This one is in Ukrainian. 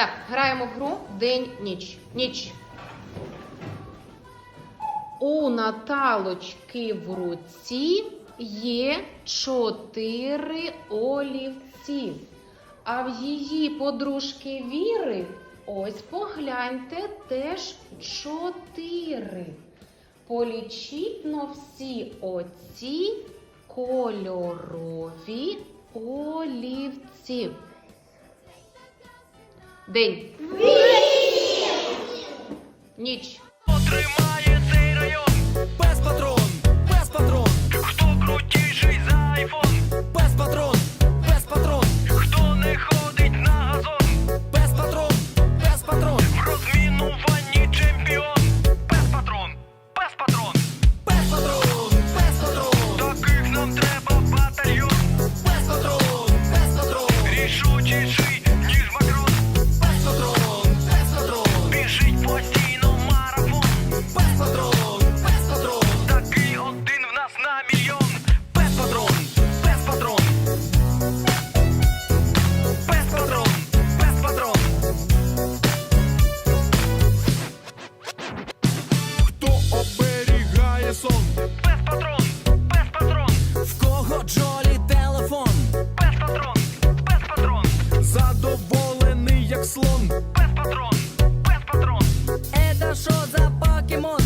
Так, граємо в гру день-ніч. Ніч. У Наталочки в руці є чотири олівці. А в її подружки віри ось погляньте теж чотири. Полічіть на всі оці кольорові олівці. День. Ніч. задоволений, як слон. Пес патрон, пес патрон. Еда що за покемон?